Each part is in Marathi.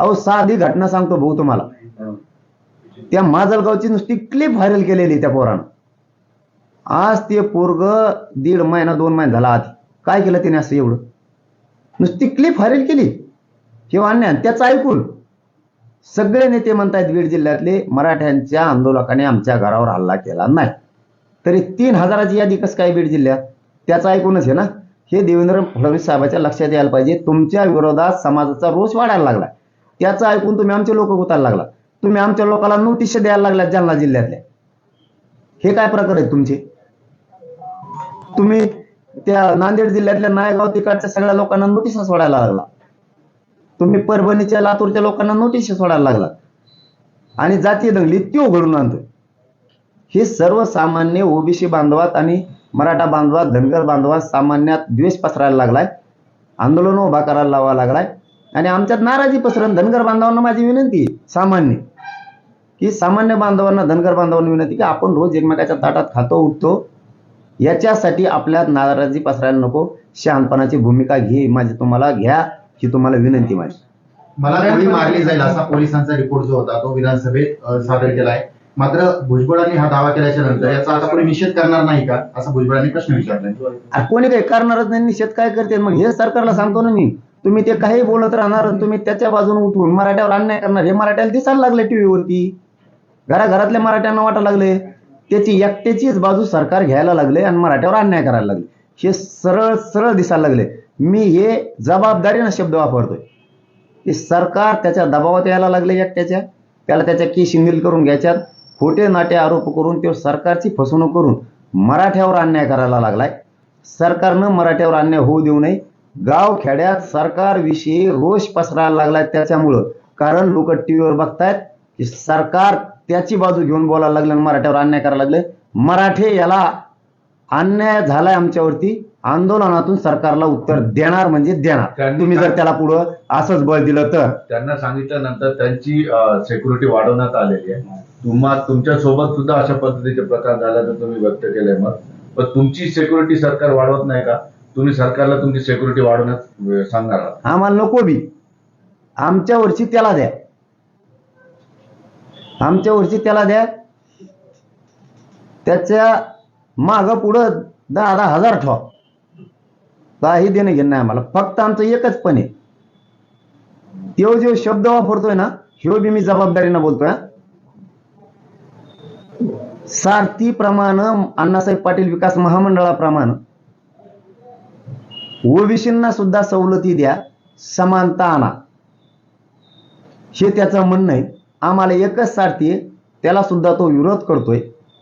अहो साधी घटना सांगतो भाऊ तुम्हाला. त्या माजलगावची नुसती क्लिप व्हायरल केलेली त्या पोरानं. आज ते पोरग दीड महिना दोन महिना झाला आधी. काय केलं त्याने असं एवढं? नुसती क्लिप व्हायरल केली. हे अन्याय त्याचं ऐकून सगळे नेते म्हणतायत बीड जिल्ह्यातले मराठ्यांच्या आंदोलकाने आमच्या घरावर हल्ला केला नाही. तरी तीन हजाराची यादी कसं काय बीड जिल्ह्यात? त्याचं ऐकूनच आहे ना? हे देवेंद्र फडणवीस साहेबाच्या लक्षात यायला पाहिजे. तुमच्या विरोधात समाजाचा रोष वाढायला लागला याचं ऐकून तुम्ही आमचे लोक गुतायला लागला. तुम्ही आमच्या लोकांना नोटीस द्यायला लागल्या जालना जिल्ह्यातल्या हे काय प्रकार आहेत तुमचे? तुम्ही त्या नांदेड जिल्ह्यातल्या नायगाव तिकडच्या सगळ्या लोकांना नोटीस सोडायला लागला. तुम्ही परभणीच्या लातूरच्या लोकांना नोटीस सोडायला लागला. आणि जातीय दंगली त्यो घडून आणतो हे सर्वसामान्य ओबीसी बांधवात आणि मराठा बांधवात धनगर बांधवात सामान्यात द्वेष पसरायला लागलाय. आंदोलन उभा करायला लावा लागलाय. आणि आमच्यात नाराजी पसरण धनगर बांधवांना माझी विनंती आहे, सामान्य. की सामान्य बांधवांना धनगर बांधवांना विनंती की आपण रोज एकमेकाच्या ताटात खातो उठतो. याच्यासाठी आपल्यात नाराजी पसरायला नको. शहाणपणाची भूमिका घे माझी तुम्हाला घ्या ही तुम्हाला विनंती माझी. मला गोळी मारली जाईल असा पोलिसांचा रिपोर्ट जो होता तो विधानसभेत सादर केलाय. मात्र भुजबळांनी हा दावा केल्याच्यानंतर याचा आता कोणी निषेध करणार नाही का असं भुजबळांनी प्रश्न विचारलाय. अरे कोणी काही करणारच नाही निषेध काय करते मग हे सरकारला सांगतो ना मी. तुम्ही ते काही बोलत राहणार आणि तुम्ही त्याच्या बाजूने उठून मराठ्यावर अन्याय करणार. हे मराठ्याला दिसायला लागले टीव्हीवरती घराघरातल्या मराठ्यांना वाटायला लागले. त्याची एकट्याचीच बाजू सरकार घ्यायला लागले आणि मराठ्यावर अन्याय करायला लागले. हे सरळ सरळ दिसायला लागले. मी हे जबाबदारीनं शब्द वापरतोय. की सरकार त्याच्या दबावात यायला लागले एकट्याच्या. त्याला त्याच्या केशी नील करून घ्यायच्यात. खोटे नाटे आरोप करून ते सरकारची फसवणूक करून मराठ्यावर अन्याय करायला लागलाय. सरकारनं मराठ्यावर अन्याय होऊ देऊ नये. गाव खेड्यात सरकारविषयी रोष पसरायला लागलाय त्याच्यामुळं. कारण लोक टीव्हीवर बघतायत की सरकार त्याची बाजू घेऊन बोलायला लागलं आणि मराठ्यावर अन्याय करायला लागले. मराठे याला अन्याय झालाय आमच्यावरती आंदोलनातून सरकारला उत्तर देणार म्हणजे देणार. तुम्ही जर त्याला पुढं असंच बळ दिलं तर. त्यांना सांगितल्यानंतर त्यांची सेक्युरिटी वाढवण्यात आलेली आहे. तुम्हा तुमच्यासोबत सुद्धा अशा पद्धतीचे प्रकार झाल्याचं तुम्ही व्यक्त केलंय मग. पण तुमची सेक्युरिटी सरकार वाढवत नाही का? तुम्ही सरकारला तुमची सेक्युरिटी वाढवण्यात सांगणार आहात. आम्हाला नको बी. आमच्या वरची त्याला द्या. आमच्या वरची त्याला द्या. त्याच्या माग पुढं दहा दहा हजार ठेवा. काही देणं घेणं नाही आम्हाला. फक्त आमचं एकच पण आहे. तो जो शब्द वापरतोय ना ह्यो बी मी जबाबदारीनं बोलतोय सारथी प्रमाण अण्णासाहेब पाटील विकास महामंडळाप्रमाणे ओबीसींना सुद्धा सवलती द्या. समानता आणा हे त्याचं म्हणणं आहे. आम्हाला एकच सारथी आहे. त्याला सुद्धा तो विरोध करतोय.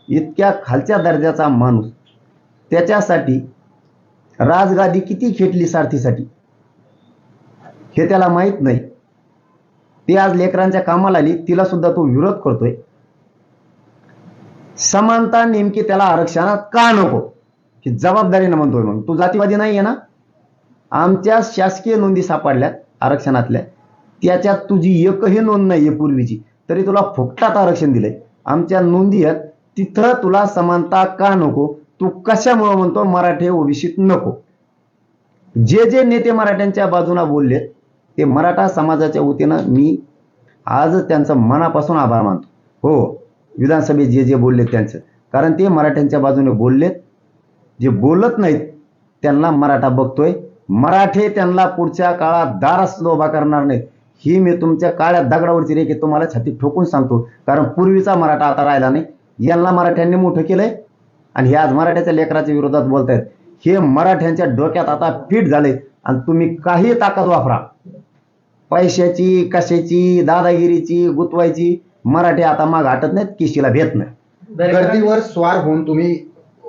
इतक्या खालच्या दर्जाचा माणूस. त्याच्यासाठी राजगादी किती खेटली सारथीसाठी? हे त्याला माहीत नाही. ती आज लेकरांच्या कामाला आली. तिला सुद्धा तो विरोध करतोय. समानता नेमकी त्याला आरक्षणात का नको? ही जबाबदारीनं म्हणतोय मग तू जातीवादी नाही आहे ना? आमच्या शासकीय नोंदी सापडल्यात आरक्षणातल्या. त्याच्यात तुझी एकही नोंद नाही आहे पूर्वीची. तरी तुला फुकटात आरक्षण दिलंय. आमच्या नोंदी आहेत तिथं तुला समानता का नको? तू कशामुळं म्हणतो मराठे ओबीसीत नको? जे जे नेते मराठ्यांच्या बाजूला बोललेत ते मराठा समाजाच्या वतीनं मी आज त्यांचं मनापासून आभार मानतो. हो विधानसभेत जे जे बोलले त्यांचं. कारण ते मराठ्यांच्या बाजूने बोललेत. जे बोलत नाहीत त्यांना मराठा बघतोय. मराठे त्यांना पुढच्या काळात दारास उभा करणार नाहीत. ही मी तुमच्या काळ्या दगडावरची रेखी तुम्हाला छाती ठोकून सांगतो. कारण पूर्वीचा मराठा आता राहिला नाही. यांना मराठ्यांनी मोठं केलंय. आणि हे आज मराठ्याच्या लेकराच्या विरोधात बोलतायत. हे मराठ्यांच्या डोक्यात आता फिट झाले आणि तुम्ही काही ताकद वापरा. पैशाची कशाची दादागिरीची गुतवायची मराठी आता माग हटत नाहीत किशीला भेट नाही. गर्दीवर स्वार होऊन तुम्ही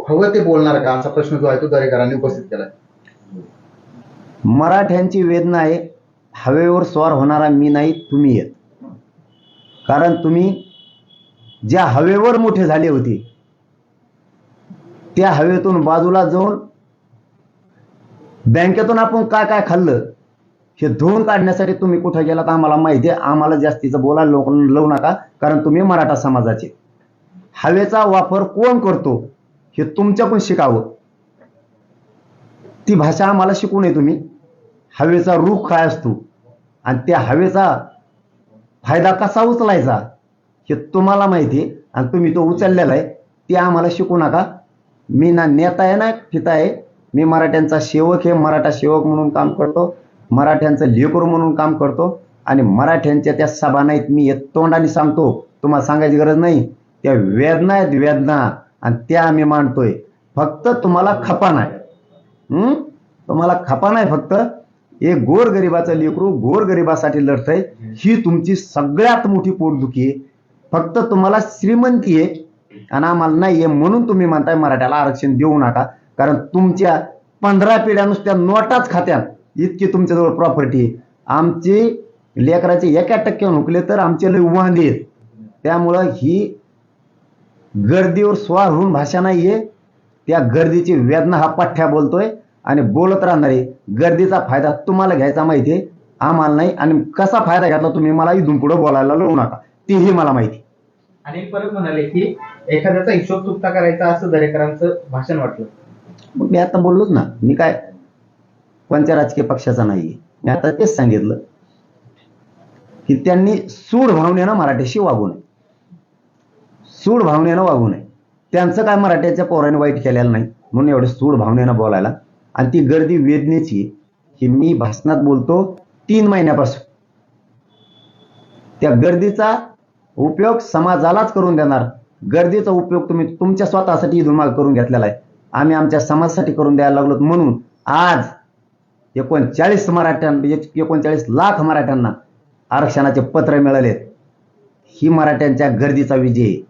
हवं ते बोलणार का? असा प्रश्न जो आहे तो दरेकरांनी उपस्थित केलाय. मराठ्यांची वेदना आहे. हवेवर स्वार होणारा मी नाही तुम्ही येत. कारण तुम्ही ज्या हवेवर मोठे झाले होते त्या हवेतून बाजूला जाऊन बँकेतून आपण काय काय खाल्लं हे धुवून काढण्यासाठी तुम्ही कुठं गेलात आम्हाला माहिती आहे. आम्हाला जास्तीचं बोलायला लोक लावू नका कारण तुम्ही मराठा समाजाचे. हवेचा वापर कोण करतो हे तुमच्याकडून शिकावं. ती भाषा आम्हाला शिकू नये तुम्ही. हवेचा रूख काय असतो? आणि त्या हवेचा फायदा कसा उचलायचा? हे तुम्हाला माहिती आहे. आणि तुम्ही तो उचललेला आहे. ते आम्हाला शिकू नका. मी ना नेता आहे ना फिता आहे. मी मराठ्यांचा सेवक हे मराठा सेवक म्हणून काम करतो. मराठ्यांचं लेकरू म्हणून काम करतो. आणि मराठ्यांच्या त्या सभा नाहीत मी हे तोंडाने सांगतो. तुम्हाला सांगायची गरज नाही. त्या वेदना आहेत वेदना. आणि त्या आम्ही मांडतोय. फक्त तुम्हाला खपा नाही. तुम्हाला खपा नाही फक्त. एक गोरगरिबाचं लेकरू गोरगरिबासाठी लढतंय. ही तुमची सगळ्यात मोठी पोटदुखी आहे. फक्त तुम्हाला श्रीमंती आहे. आणि आम्हाला नाही आहे म्हणून तुम्ही म्हणताय मराठ्याला आरक्षण देऊ नका. कारण तुमच्या पंधरा पिढ्या नुसत्या नोटाच खात्यात इतकी तुमच्याजवळ प्रॉपर्टी आहे. आमची लेकराचे एका टक्के हुकले तर आमचे लय वांदे आहेत. त्यामुळं ही गर्दीवर स्वार होऊन भाषा नाहीये. त्या गर्दीची वेदना हा पठ्ठ्या बोलतोय. आणि बोलत राहणार गर्दीचा फायदा तुम्हाला घ्यायचा माहिती आहे? आम्हाला नाही आणि कसा फायदा घेतला तुम्ही मला इथून पुढे बोलायला लावू नका. तेही मला माहिती आणि परत म्हणाले की एखाद्याचा हिशोब चुकता करायचा असं दरेकरांचं भाषण वाटलं. मग मी आता बोललोच ना. मी काय कोणत्या राजकीय पक्षाचा नाहीये. मी आता तेच सांगितलं की त्यांनी सूड भावनेनं मराठ्याशी वागू नये. सूड भावनेनं वागू नये. त्यांचं काय मराठ्याच्या पोराने वाईट केलेलं नाही म्हणून एवढे सूड भावनेनं बोलायला आणि ती गर्दी वेदनेची हे मी भाषणात बोलतो तीन महिन्यापासून. त्या गर्दीचा उपयोग समाजालाच करून देणार. गर्दीचा उपयोग तुम्ही तुमच्या स्वतःसाठी धुमाल करून घेतलेला आहे. आम्ही आमच्या समाजासाठी करून द्यायला लागलो म्हणून आज एकोणचाळीस मराठ्यां एकोणचाळीस लाख मराठ्यांना आरक्षणाचे पत्र मिळालेत. ही मराठ्यांच्या गर्दीचा विजय आहे.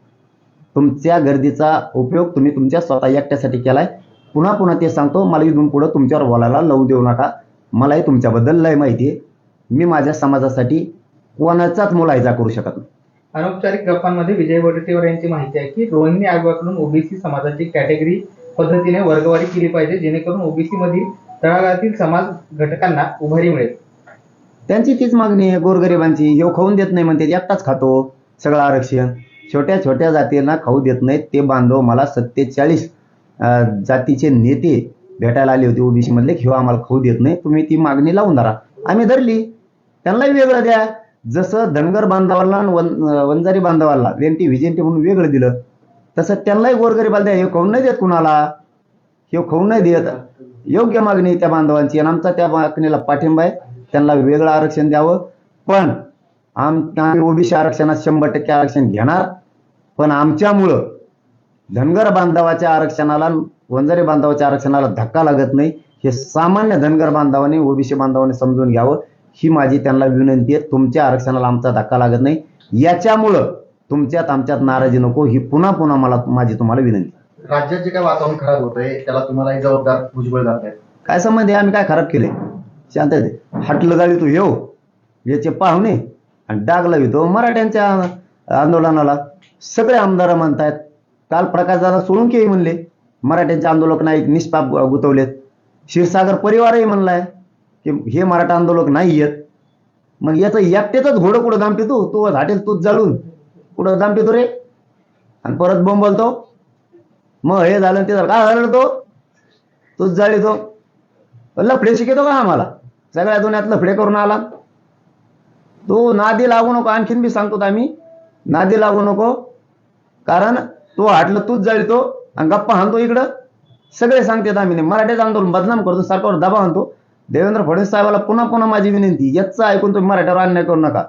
तुमच्या गर्दीचा उपयोग तुम्ही तुमच्या स्वतः एकट्यासाठी केलाय. पुन्हा पुन्हा ते सांगतो मला इथून पुढं तुमच्यावर बोलायला लावू देऊ नका. मलाही तुमच्याबद्दल लय माहिती आहे. मी माझ्या समाजासाठी कोणाचाच मुलायजा करू शकत नाही. अनौपचारिक गप्पांमध्ये विजय वडेट्टीवार यांची माहिती आहे की रोहिणी आयोगाकडून ओबीसी समाजाची कॅटेगरी पद्धतीने वर्गवारी केली पाहिजे जेणेकरून ओबीसी मधील तळागाळातील समाज घटकांना उभारी मिळेल. त्यांची तीच मागणी आहे गोरगरिबांची. हे खाऊन देत नाही म्हणते एकटाच खातो. सगळं आरक्षण. छोट्या छोट्या जातींना खाऊ देत नाहीत. ते बांधव मला सत्तेचाळीस जातीचे नेते भेटायला आले होते ओबीसी मधले किंवा आम्हाला खाऊ देत नाही तुम्ही ती मागणी लावून धरा. आम्ही धरली. त्यांनाही वेगळं द्या. जसं धनगर बांधवाला आणि वन वंजारी बांधवाला वेंटी विजेंटी म्हणून वेगळं दिलं तसं त्यांनाही गोरगरीबाला द्या हे खाऊन नाही देत कुणाला. हे खाऊन नाही देत. योग्य मागणी त्या बांधवांची आणि आमचा त्या मागणीला पाठिंबा आहे. त्यांना वेगळं आरक्षण द्यावं. पण आम ओबीसी आरक्षणात शंभर टक्के आरक्षण घेणार. पण आमच्यामुळं धनगर बांधवाच्या आरक्षणाला वंजारी बांधवाच्या आरक्षणाला धक्का लागत नाही. हे सामान्य धनगर बांधवाने ओबीसी बांधवाने समजून घ्यावं. ही माझी त्यांना विनंती आहे. तुमच्या आरक्षणाला आमचा धक्का लागत नाही. याच्यामुळं तुमच्यात आमच्यात नाराजी नको. ही पुन्हा पुन्हा मला माझी तुम्हाला विनंती राज्यात जे काय वातावरण खराब होत आहे त्याला तुम्हालाही जबाबदार भुजबळ जात आहेत काय संबंध आहे? आम्ही काय खराब केले शांत आहे. हटलं गाडी तू येऊ याचे पाहुणे. आणि डाग लावितो मराठ्यांच्या आंदोलनाला. सगळे आमदार म्हणतायत काल प्रकाश दादा सोडून की म्हणले मराठ्यांचे आंदोलक नाही निष्पाप गुतवलेत. क्षीरसागर परिवारही म्हणलाय की हे मराठा आंदोलक नाही आहेत मग याचं एकट्याच घोडं कुठं दामपितो तू हाटेल तूच जाळून. कुठं दामपितो रे? आणि परत बोंबलतो मग हे झालं ते झालं. काय झालं तो? तूच जाळीतो लफडे शिकतो का आम्हाला? सगळ्या दोन्यात लफडे करून आला. तू नादी लागू नको आणखीन बी सांगतो आम्ही. नादी लागू नको. कारण तो हाटलं तूच जाईल तो आणि गप्पा हाणतो इकडं. सगळे सांगतात आम्ही मराठ्याचं आंदोलन बदनाम करतो सरकारवर दबाव आणतो. देवेंद्र फडणवीस साहेबाला पुन्हा पुन्हा माझी विनंती याचं ऐकून तुम्ही मराठ्यावर अन्याय करू नका.